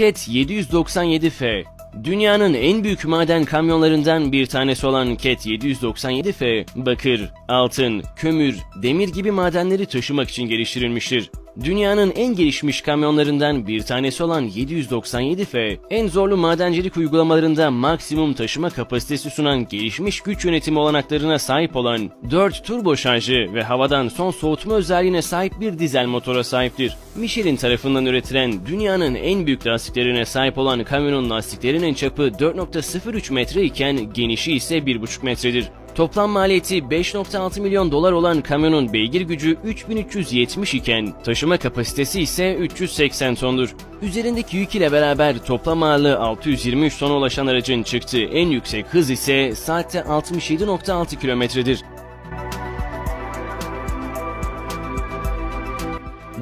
Cat 797F Dünyanın en büyük maden kamyonlarından bir tanesi olan Cat 797F, bakır, altın, kömür, demir gibi madenleri taşımak için geliştirilmiştir. Dünyanın en gelişmiş kamyonlarından bir tanesi olan 797F, en zorlu madencilik uygulamalarında maksimum taşıma kapasitesi sunan gelişmiş güç yönetimi olanaklarına sahip olan 4 turbo şarjı ve havadan son soğutma özelliğine sahip bir dizel motora sahiptir. Michelin tarafından üretilen dünyanın en büyük lastiklerine sahip olan kamyonun lastiklerinin çapı 4.03 metre iken genişi ise 1.5 metredir. Toplam maliyeti 5.6 milyon dolar olan kamyonun beygir gücü 3370 iken taşıma kapasitesi ise 380 tondur. Üzerindeki yük ile beraber toplam ağırlığı 623 tona ulaşan aracın çıktığı en yüksek hız ise saatte 67.6 kilometredir.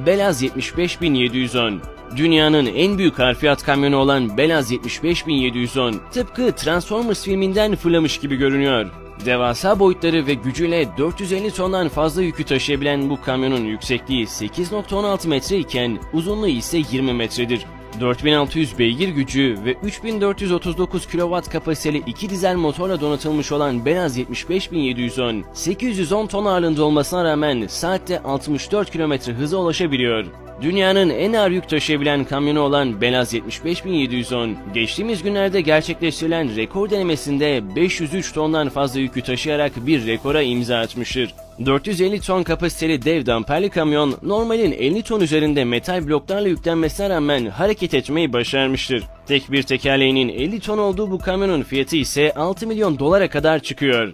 Belaz 75710 Dünyanın en büyük harfiyat kamyonu olan Belaz 75710 tıpkı Transformers filminden fırlamış gibi görünüyor. Devasa boyutları ve gücüyle 450 tondan fazla yükü taşıyabilen bu kamyonun yüksekliği 8.16 metre iken uzunluğu ise 20 metredir. 4600 beygir gücü ve 3439 kW kapasiteli iki dizel motorla donatılmış olan Belaz 75710, 810 ton ağırlığında olmasına rağmen saatte 64 km hıza ulaşabiliyor. Dünyanın en ağır yük taşıyabilen kamyonu olan Belaz 75710, geçtiğimiz günlerde gerçekleştirilen rekor denemesinde 503 tondan fazla yükü taşıyarak bir rekora imza atmıştır. 450 ton kapasiteli dev damperli kamyon normalin 50 ton üzerinde metal bloklarla yüklenmesine rağmen hareket etmeyi başarmıştır. Tek bir tekerleğinin 50 ton olduğu bu kamyonun fiyatı ise 6 milyon dolara kadar çıkıyor.